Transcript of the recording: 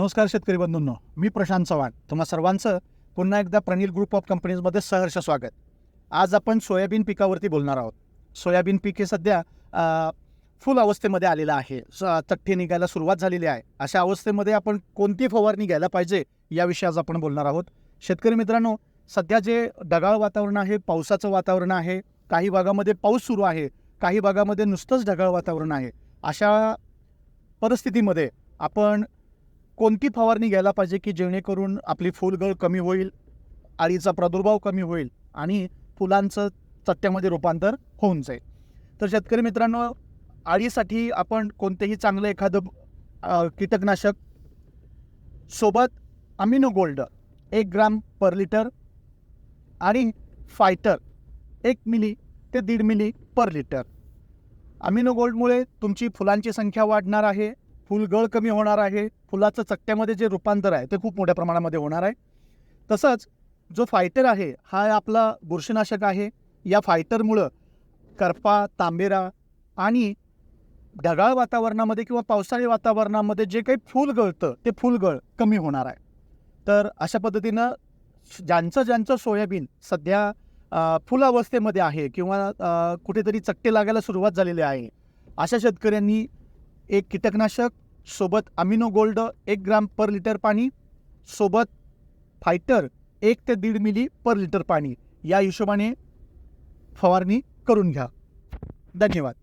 नमस्कार शेतकरी बंधूंनो मी प्रशांत चव्हाण. तुम्हा सर्वांचं पुन्हा एकदा प्रनिल ग्रुप ऑफ कंपनीजमध्ये सहर्ष स्वागत. आज आपण सोयाबीन पिकावरती बोलणार आहोत. सोयाबीन पीक हे सध्या फुल अवस्थेमध्ये आलेलं आहे. तठ्ठे निघायला सुरुवात झालेली आहे. अशा अवस्थेमध्ये आपण कोणती फवारणी घ्यायला पाहिजे याविषयी आज आपण बोलणार आहोत. शेतकरी मित्रांनो सध्या जे ढगाळ वातावरण आहे पावसाचं वातावरण आहे काही भागामध्ये पाऊस सुरू आहे काही भागामध्ये नुसतंच ढगाळ वातावरण आहे अशा परिस्थितीमध्ये आपण कोणती फवारणी घ्यायला पाहिजे की जेणेकरून आपली फुलगळ कमी होईल आळीचा प्रादुर्भाव कमी होईल आणि फुलांचं सत्यामध्ये रूपांतर होऊन जाईल. तर शेतकरी मित्रांनो आळीसाठी आपण कोणतेही चांगलं एखादं कीटकनाशक सोबत अमिनो गोल्ड एक ग्राम पर लिटर आणि फायटर एक मिली ते दीड मिली पर लिटर. अमिनो गोल्डमुळे तुमची फुलांची संख्या वाढणार आहे. फुलगळ कमी होणार आहे फुलाचं चकट्यामध्ये जे रूपांतर आहे ते खूप मोठ्या प्रमाणामध्ये होणार आहे. तसंच जो फायटर आहे हा आपला बुरशीनाशक आहे. या फायटरमुळं करपा तांबेरा आणि ढगाळ वातावरणामध्ये किंवा पावसाळी वातावरणामध्ये जे काही फूल गळतं ते फुलगळ कमी होणार आहे. तर अशा पद्धतीनं ज्यांचं ज्यांचं सोयाबीन सध्या फुलावस्थेमध्ये आहे किंवा कुठेतरी चट्टे लागायला सुरुवात झालेली आहे अशा शेतकऱ्यांनी एक कीटकनाशक सोबत अमिनो गोल्ड एक ग्राम पर लिटर पाणी सोबत फायटर एक ते दीड मिली पर लिटर पाणी. या हिशोबाने फवारणी करून घ्या. धन्यवाद.